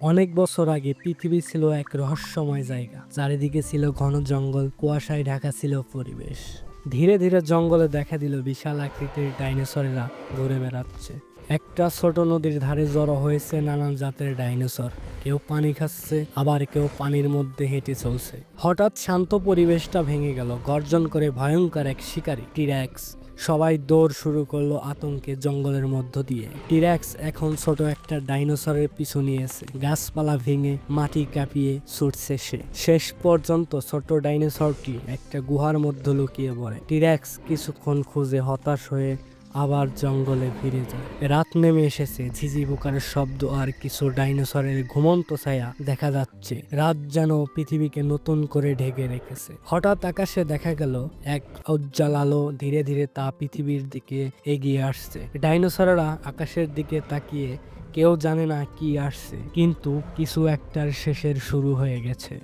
অনেক বছর আগে পৃথিবী ছিল এক রহস্যময় জায়গা। চারিদিকে ছিল ঘন জঙ্গল, কুয়াশায় ঢাকা ছিল পরিবেশ। ধীরে ধীরে জঙ্গলে দেখা দিল বিশাল আকৃতির ডাইনোসরেরা ঘুরে বেড়াচ্ছে। একটা ছোট নদীর ধারে জড়ো হয়েছে নানান জাতের ডাইনোসর। কেউ পানি খাচ্ছে, আবার কেউ পানির মধ্যে হেঁটে চলছে। হঠাৎ শান্ত পরিবেশটা ভেঙে গেল, গর্জন করে ভয়ঙ্কর এক শিকারী টির্যাক্স সবাই দৌড় শুরু করল আতঙ্কে জঙ্গলের মধ্য দিয়ে। টিরাক্স এখন ছোট একটা ডাইনোসরের পিছু নিয়েছে। গাছপালা ভেঙে মাটি কাঁপিয়ে ছুটছে সে। শেষ পর্যন্ত ছোট ডাইনোসরটি একটা গুহার মধ্যে লুকিয়ে পড়ে। টিরাক্স কিছুক্ষণ খুঁজে হতাশ হয়ে আবার জঙ্গলে ফিরে যায়। রাত নেমে এসেছে, ঝিঝি পোকার শব্দ আর কিছু ডাইনোসরের ঘুমন্ত ছায়া দেখা যাচ্ছে। রাত যেন পৃথিবীকে নতুন করে ঢেকে রেখেছে। হঠাৎ আকাশে দেখা গেল, এক উজ্জ্বল আলো ধীরে ধীরে তা পৃথিবীর দিকে এগিয়ে আসছে। ডাইনোসররা আকাশের দিকে তাকিয়ে কেউ জানে না কি আসছে, কিন্তু কিছু একটার শেষের শুরু হয়ে গেছে।